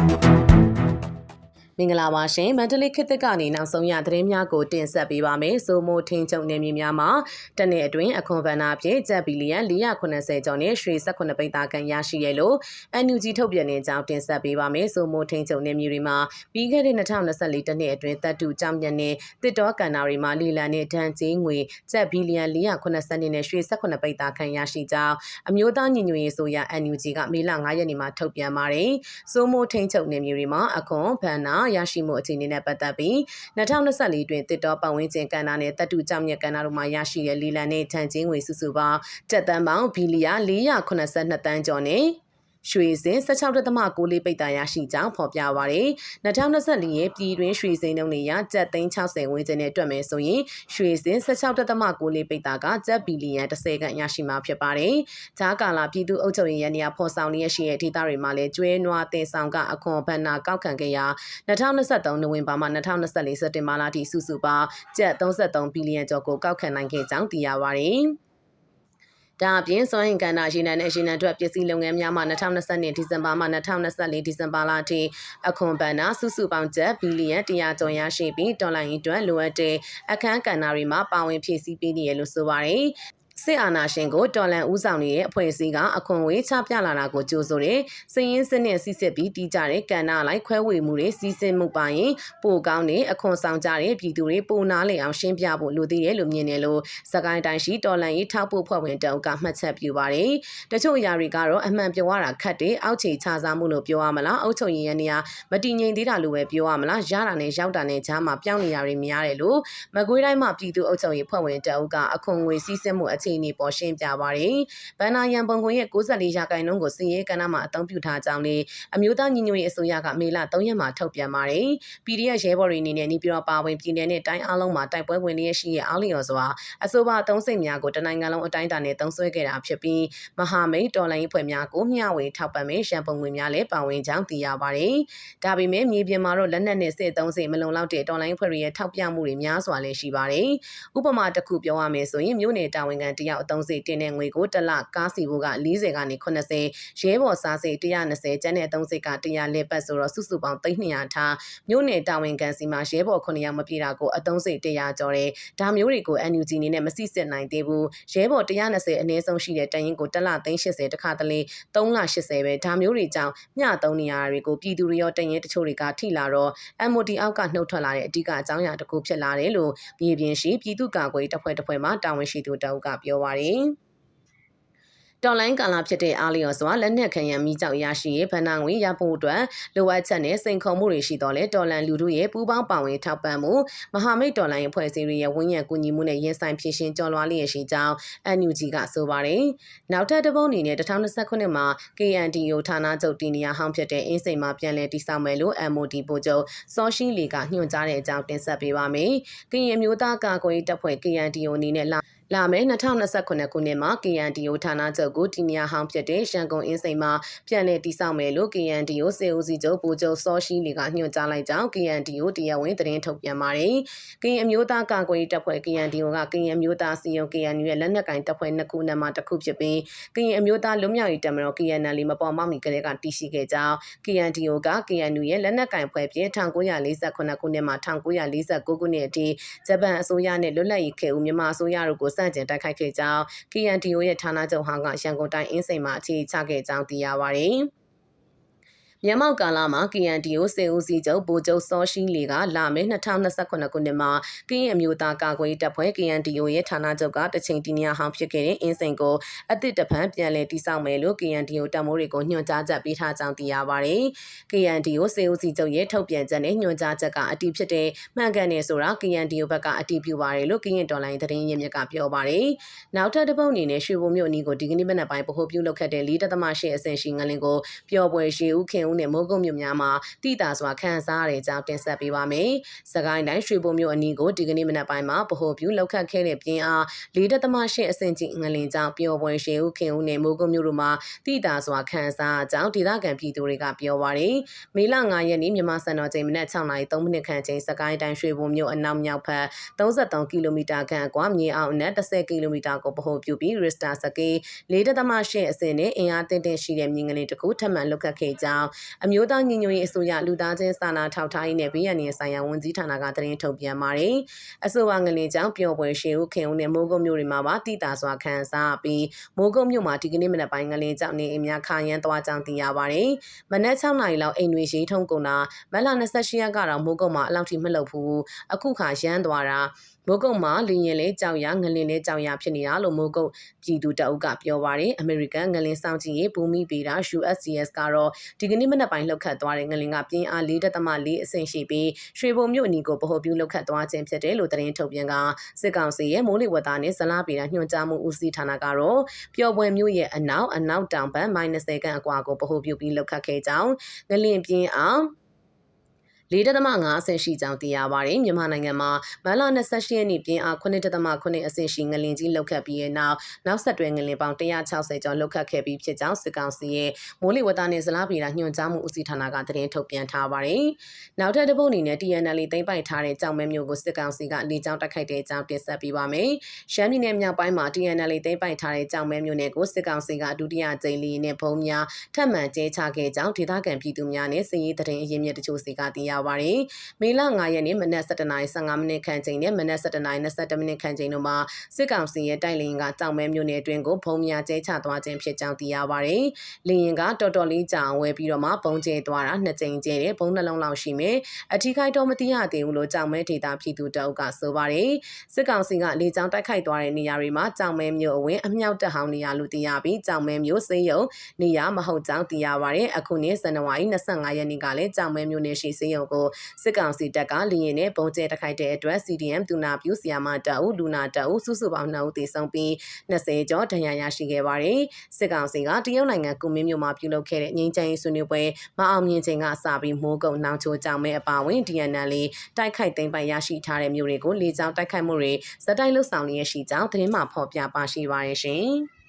Thank you. မင်္ဂလာပါရှင်မန္တလေးခေတ်သစ်ကနေနောက်ဆုံးရသတင်းများကိုတင်ဆက်ပေးပါမယ်။စိုးမိုးထင်းချုပ်နေမြေများမှာတနေ့အတွင်းအခွန်ဗန္နာအဖြစ်ကျပ်ဘီလီယံ480ကျော်နဲ့ရွှေ18ပိတ်သားကန်ရရှိရလို့ NUG ထုတ်ပြန်တဲ့အကြောင်းတင်ဆက်ပေးပါမယ်။စိုးမိုးထင်းချုပ်နေမြေတွေမှာပြီးခဲ့တဲ့2024တနှစ်အတွင်းတပ်တူကြောင်ညက်နဲ့တစ်တော်ကန်နာတွေမှာလီလန်နဲ့ဒဏ်ကြေးငွေကျပ်ဘီလီယံ480နဲ့ရွှေ18ပိတ်သားကန်ရရှိကြောင်းအမျိုးသားညီညွတ်ရေးဆိုရ NUG ကမေလ9ရက်နေ့မှာထုတ်ပြန်ပါတယ်။စိုးမိုးထင်းချုပ်နေမြေတွေမှာအခွန်ဗန္နာရရှိမှုအခြေအနေနဲ့ပတ်သက်ပြီး2024တွင်တစ်တော်ပတ်ဝန်းကျင်ကဏ္ဍနဲ့တပ်တူကြောင့်မြက်ကဏ္ဍတို့မှာရရှိတဲ့လီလန်နဲ့ထန်ချင်းငွေစုစုပေါင်းတက်တန်းပေါင်းဘီလီယံ482တန်းကျော်နဲ့ ရွှေစင်16.6လေးပိတ်တာရရှိကြောင်းဖော်ပြပါရယ်2024ရဲ့ပြည်တွင်းရွှေစင်နှုန်းတွေရကျပ်သိန်း60ဝန်းကျင်နဲ့တွက်မယ်ဆိုရင်ရွှေစင်16.6လေးပိတ်တာကကျပ်ဘီလီယံ30ခန့်ရရှိမှာဖြစ်ပါတယ်။ဂျားကာလာပြည်သူ့အုပ်ချုပ်ရေးရန်နေရာဖော်ဆောင်ရရှိတဲ့ဒေသတွေမှာလည်းကျွဲနွားတင်ဆောင်ကအခွန်ဘဏ္ဍာကောက်ခံခဲ့ရာ2023နိုဝင်ဘာမှ2024စက်တင်ဘာလထိစုစုပေါင်းကျပ်33ဘီလီယံကျော်ကိုကောက်ခံနိုင်ခဲ့ကြောင်းသိရပါတယ်။ ဒါအပြင်စွမ်းအင်ကဏ္ဍရေနံနဲ့ရေနံထွက်ပစ္စည်းလုပ်ငန်းများမှ2020ဒီဇင်ဘာမှ2024ဒီဇင်ဘာလအထိအခွန်ပန်နာစုစုပေါင်းကျပ်ဘီလီယံ100ကျော်ရရှိပြီးဒေါ်လာရင်းအတွက်လိုအပ်တဲ့အခန်းကဏ္ဍတွေမှာပါဝင်ဖြည့်ဆည်းပေးနေရလို့ဆိုပါတယ် စစ်အာဏာရှင်ကိုတော်လန်ဦးဆောင်နေတဲ့အဖွဲ့အစည်းကအခွန်ဝေးချပြလာတာကိုကြိုးဆိုတဲ့စည်ရင်းစနစ်စီစစ်ပြီးတီးကြတဲ့ကဏ္ဍလိုက်ခွဲဝေမှုတွေစီစစ်မှုပါရင်ပိုကောင်းတဲ့အခွန်ဆောင်ကြတဲ့ပြည်သူတွေပိုနားလည်အောင်ရှင်းပြဖို့လိုသေးတယ်လို့မြင်တယ်လို့စကိုင်းတိုင်းရှိတော်လန်ရေးထောက်ပို့ဖွဲ့ဝင်တအုပ်ကမှတ်ချက်ပြုပါတယ်။တချို့အရာတွေကတော့အမှန်ပြောရတာခက်တယ်အောက်ခြေခြားစားမှုလို့ပြောရမလားအုပ်ချုပ်ရေးရန်နေရာမတည်ငြိမ်သေးတာလို့ပဲပြောရမလားရတာနဲ့ရောက်တာနဲ့ကြားမှာပြောင်းနေရတွေများတယ်လို့မကွေးတိုင်းမှာပြည်သူ့အုပ်ချုပ်ရေးဖွဲ့ဝင်တအုပ်ကအခွန်ငွေစီစစ်မှုအခြေအနေပေါ်ရှင်းပြပါတယ်။ဗန္နာယံပုံကွန်ရဲ့64ရာခိုင်နှုန်းကိုစီရေးကဏ္ဍမှာအသုံးပြုထားကြောင်းလေအမျိုးသားညီညွတ်ရေးအစိုးရကမေလ3ရက်မှာထုတ်ပြန်ပါတယ်။ PDF ရဲဘော်တွေအနေနဲ့နေပြည်တော်ပါဝင်ပြည်내နဲ့တိုင်းအားလုံးမှာတိုက်ပွဲဝင်လျက်ရှိတဲ့အားလျော်စွာအဆိုပါသုံးစိတ်များကိုတနိုင်ငံလုံးအတိုင်းအတာနဲ့သုံးစွဲခဲ့တာဖြစ်ပြီးမဟာမိတ်တော်လိုင်းဖွဲ့များကိုမျှဝေထောက်ပံ့မဲ့ရန်ပုံငွေများလည်းပါဝင်ကြောင်းသိရပါတယ်။ဒါပေမဲ့မြေပြင်မှာတော့လက်နက်နဲ့စစ်သုံးစိတ်မလုံလောက်တဲ့တော်လိုင်းဖွဲ့ရဲ့ထောက်ပြမှုတွေများစွာလည်းရှိပါတယ်။ဥပမာတစ်ခုပြောရမယ်ဆိုရင်မြို့နယ်တာဝန်ခံတယောက်အသုံးစိတ်တင်တဲ့ငွေကိုတစ်လကားစီဖို့က40ကနေ80ရဲဘော်စားစိတ်120ကျန်းတဲ့သုံးစိတ်က100လက်ပတ်ဆိုတော့စုစုပေါင်း300ထားမြို့နယ်တာဝန်ခံစီမှာရဲဘော်9ယောက်မပြည့်တာကိုအသုံးစိတ်100ကျော်တယ်ဒါမျိုးတွေကို NUG အနေနဲ့မစိစစ်နိုင်သေးဘူးရဲဘော်120အနည်းဆုံးရှိတဲ့တရင်ကိုတစ်လ380တခါတလေ3လ80ပဲဒါမျိုးတွေကြောင့်မျှသုံးနေရတာတွေကိုပြည်သူတွေရောတရင်တချို့တွေကထိလာတော့ MOD အောက်ကနှုတ်ထွက်လာတဲ့အဓိကအကြောင်းအရာတစ်ခုဖြစ်လာတယ်လို့မြေပြင်ရှိပြည်သူ့ကာကွယ်တပ်ဖွဲ့တစ်ဖွဲ့မှတာဝန်ရှိသူတအုပ်ကပြောပါတယ်တော်လိုင်းကာလာဖြစ်တဲ့အားလျော်စွာလက်နက်ခံရမိကြောက်ရရှိရေးဗန္နာငွေရဖို့အတွက်လိုအပ်ချက်နဲ့စိန်ခေါ်မှုတွေရှိတော့လေတော်လန်လူတို့ရဲ့ပူးပေါင်းပါဝင်ထောက်ပံ့မှုမဟာမိတ်တော်လိုင်းအဖွဲ့အစည်းတွေရဲ့ဝန်ရံကူညီမှုနဲ့ရင်ဆိုင်ဖြစ်ရှင်ကြော်လွှားလျက်ရှိကြောင်း NUG ကဆိုပါတယ်။နောက်ထပ်တစ်ပုတ်အနေနဲ့2029မှာ KNDO ဌာနချုပ်တီနီယာဟောင်းဖြစ်တဲ့အင်းစိန်မှာပြန်လည်တည်ဆောက်မယ်လို့ MOD ဗိုလ်ချုပ်စောရှိလီကညွှန်ကြားတဲ့အကြောင်းတင်ဆက်ပေးပါမယ်။ကရင်မျိုးသားကာကွယ်တပ်ဖွဲ့ KNDO အနေနဲ့လာ လာမယ့်2029ခုနှစ်မှာ KNDO ဌာနချုပ်ကိုတီနီယာဟောင်းဖြစ်တဲ့ရန်ကုန်အင်းစိန်မှာပြန်လည်တည်ဆောက်မယ်လို့ KNDO စေဦးစီချုပ်ဗိုလ်ချုပ်စောရှိလီကညွှန်ကြားလိုက်ကြောင်း KNDO တရားဝင်သတင်းထုတ်ပြန်ပါတယ်။ KN အမျိုးသားကာကွယ်ရေးတပ်ဖွဲ့ KNDO က KN အမျိုးသားစီယုံ KNU ရဲ့လက်နက်ကင်တပ်ဖွဲ့နှစ်ခုနဲ့မှတစ်ခုဖြစ်ပြီး KN အမျိုးသားလွတ်မြောက်ရေးတပ်မတော် KNL မပေါ်မောက်မီကလေးကတည်ရှိခဲ့ကြောင်း KNDO က KNU ရဲ့လက်နက်ကင်ဖွဲ့ပြင်း1948ခုနှစ်မှ1949ခုနှစ်အထိဂျပန်အစိုးရနဲ့လွတ်လပ်ရေးခေတ်ဦးမြန်မာအစိုးရတို့ကိုစန့်ကျင်တိုက်ခိုက်ခဲ့ကြောင်း KNDO ရဲ့ဌာနချုပ်ဟောင်းကရန်ကုန်တိုင်းအင်းစိန်မှာအခြေချခဲ့ကြောင်းသိရပါတယ်။ မြန်မာကာလမှာ KNDO စေဦးစီးချုပ်ဗိုလ်ချုပ်စောရှိလီကလာမယ့်2028ခုနှစ်မှာကရင်အမျိုးသားကာကွယ်တပ်ဖွဲ့ KNDO ရဲ့ဌာနချုပ်ကတချိန်တီနီယာဟောင်းဖြစ်ခဲ့တဲ့အင်းစိန်ကိုအသစ်တဖန်ပြန်လည်တည်ဆောက်မယ်လို့ KNDO တပ်မိုးတွေကိုညွှန်ကြားချက်ပေးထားကြောင်းသိရပါတယ်။ KNDO စေဦးစီးချုပ်ရဲ့ထုတ်ပြန်ချက်နဲ့ညွှန်ကြားချက်ကအတည်ဖြစ်တဲ့မှန်ကန်နေဆိုတာ KNDO ဘက်ကအတည်ပြုပါတယ်လို့ကရင်တော်လိုင်းသတင်းရင်းမြစ်ကပြောပါတယ်။နောက်ထပ်တစ်ပုတ်အနေနဲ့ရွှေဘုံမြို့အနီးကိုဒီကနေ့မနက်ပိုင်းဗဟိုပြုလုပ်ခဲ့တဲ့၄ .8 အဆင့်ရှိငလင်ကိုပျော်ပွဲရှိဦးခင်ဦးနဲ့မိုးကုတ်မြို့များမှာတိတာစွာခန်းစားရတဲ့အကြောင်းတင်ဆက်ပေးပါမယ်။စကိုင်းတိုင်းရွှေဘုံမြို့အနီးကိုဒီကနေ့မနက်ပိုင်းမှာဗဟိုပြုလောက်ခတ်ခဲ့တဲ့ပြင်းအား၄ .8 အဆင့်ကြီးငလင်ကြောင့်ပျော်ပွဲရှိဦးခင်ဦးနဲ့မိုးကုတ်မြို့တို့မှာတိတာစွာခန်းစားအကြောင်းဒေသခံပြည်သူတွေကပြောပါရယ်။မေလ9ရက်နေ့မြန်မာစံတော်ချိန်မနက်6:03မိနစ်ခန့်ချိန်စကိုင်းတိုင်းရွှေဘုံမြို့အနောက်မြောက်ဘက်33ကီလိုမီတာခန့်အကွာမြေအောင်နဲ့10ကီလိုမီတာကိုဗဟိုပြုပြီးရစ်တာစကေး4.8အဆင့်နဲ့အင်အားတင့်တင့်ရှိတဲ့မြင်းကလေးတစ်ခုထပ်မံလုတ်ခတ်ခဲ့ကြောင်းအမျိုးသားညီညွတ်ရေးအစိုးရလူသားချင်းစာနာထောက်ထားရေးနဲ့ဘေးရန်ရေးဆိုင်ရာဝန်ကြီးဌာနကသတင်းထုတ်ပြန်ပါတယ်။အဆိုပါငလင်ကြောင့်ပျော်ပွဲရှေဦးခင်ဦးနဲ့မိုးကုတ်မြို့တွေမှာပါတိတာစွာခံစားပြီးမိုးကုတ်မြို့မှာဒီကနေ့မနက်ပိုင်းငလင်ကြောင့်နေအိမ်များခါရမ်းသွားကြောင်းသိရပါတယ်။မနက်6နာရီလောက်အိမ်တွေရေးထုံကုန်တာမက်လာ28ရက်ကတော့မိုးကုတ်မှာအလောက်ထိမလှုပ်ဘူး။အခုခါရမ်းသွားတာမိုးကုတ်မှာလင်းရင်လေးကြောင်ရငလင်လေးကြောင်ရဖြစ်နေတာလို့မိုးကုတ်ပြည်သူတအုပ်ကပြောပါတယ်အမေရိကန်ငလင်စောင့်ကြည့်ရေးဘူမိပေတာ USCS ကတော့ဒီကနေ့မနက်ပိုင်းလှုပ်ခတ်သွားတဲ့ငလင်ကပြင်းအား4.4အဆင့်ရှိပြီးရွှေဘုံမြို့အနီးကိုဗဟိုပြုလှုပ်ခတ်သွားခြင်းဖြစ်တယ်လို့သတင်းထုတ်ပြန်ကစစ်ကောင်စီရဲ့မိုးလေဝသနဲ့ဇလားပေတာညွှန်ကြားမှုဦးစီးဌာနကတော့ပျော်ပွဲမြို့ရဲ့အနောက်အနောက်တောင်ဘက် -30 ခန့်အကွာကိုဗဟိုပြုပြီးလှုပ်ခတ်ခဲ့ကြောင်းငလင်ပြင်းအား 4.5အဆင့်ရှိကြောင်းသိရပါတယ်။မြန်မာနိုင်ငံမှာမလ28ရက်နေ့ပြင်းအား9.8အဆင့်ရှိငလင်ကြီးလှုပ်ခတ်ပြီးတဲ့နောက်နောက်ဆက်တွဲငလင်ပေါင်း160ကျော်လှုပ်ခတ်ခဲ့ပြီးဖြစ်ကြောင်းစစ်ကောင်စီရဲ့မိုးလေဝသနဲ့ဇလားပြည်တာညွှန်ကြားမှုဦးစီးဌာနကသတင်းထုတ်ပြန်ထားပါတယ်။နောက်ထပ်တစ်ပုတ်အနေနဲ့ TNL သိမ်းပိုက်ထားတဲ့ကြောင်မဲမျိုးကိုစစ်ကောင်စီကလေကြောင်းတိုက်ခိုက်တဲ့အကြောင်းတင်ဆက်ပေးပါမယ်။ရှမ်းပြည်နယ်မြောက်ပိုင်းမှာ TNL သိမ်းပိုက်ထားတဲ့ကြောင်မဲမျိုးနယ်ကိုစစ်ကောင်စီကဒုတိယကြိမ်လီနဲ့ဘုံများထပ်မံကျဲချခဲ့ကြောင်းဒေသခံပြည်သူများနဲ့စစ်ရေးတရင်အရင်မြစ်တချို့စီကသိရပါတယ်။မေလ9ရက်နေ့မနက်7:15မိနစ်ခန့်ချိန်နဲ့မနက်7:22မိနစ်ခန့်ချိန်တို့မှာစစ်ကောင်စီရဲ့တိုက်လေရင်ကကြောင်မဲမျိုးနယ်အတွင်းကိုဘုံများကျဲချသွားခြင်းဖြစ်ကြောင်းသိရပါတယ်။လေရင်ကတော်တော်လေးကြာဝဲပြီးတော့မှဘုံကျဲသွားတာနှစ်ကြိမ်ကျဲတယ်ဘုံနှလုံးလောက်ရှိမယ်။အထီးခိုက်တော့မသိရသေးဘူးလို့ကြောင်မဲဒေတာပြည်သူတအုပ်ကဆိုပါတယ်။စစ်ကောင်စီကလေကြောင်းတိုက်ခိုက်သွားတဲ့နေရာတွေမှာကြောင်မဲမျိုးအဝင်အမြောက်တက်ဟောင်းနေရလို့သိရပြီးကြောင်မဲမျိုးစေးရုံနေရမဟုတ်ကြောင်းသိရပါတယ်။အခုနှစ်ဇန်နဝါရီ25ရက်နေ့ကလည်းကြောင်မဲမျိုးနေရှိစေးရုံကိုစစ်ကောင်စီတပ်ကလင်းရင်နဲ့ပုံကျဲတိုက်ခိုက်တဲ့အတွက် CDM တူနာပြူဆီယာမတအုပ်လူနာတအုပ်စုစုပေါင်း2ဦးသေဆုံးပြီး20ကျော်ဒဏ်ရာရရှိခဲ့ပါတယ်။စစ်ကောင်စီကတရုတ်နိုင်ငံကုမင်းမြို့မှာပြုလုပ်ခဲ့တဲ့ငြိမ်းချမ်းရေးဆွေးနွေးပွဲမအောင်မြင်ချိန်ကစပြီးမိုးကုတ်နောင်ချိုကြောင်မဲအပါဝင် DNL တိုက်ခိုက်သိမ်းပိုက်ရရှိထားတဲ့မြို့တွေကိုလေကြောင်းတိုက်ခိုက်မှုတွေဇက်တိုက်လှုပ်ဆောင်လျက်ရှိကြောင်းသတင်းမှဖော်ပြပါရှိပါရရှင်။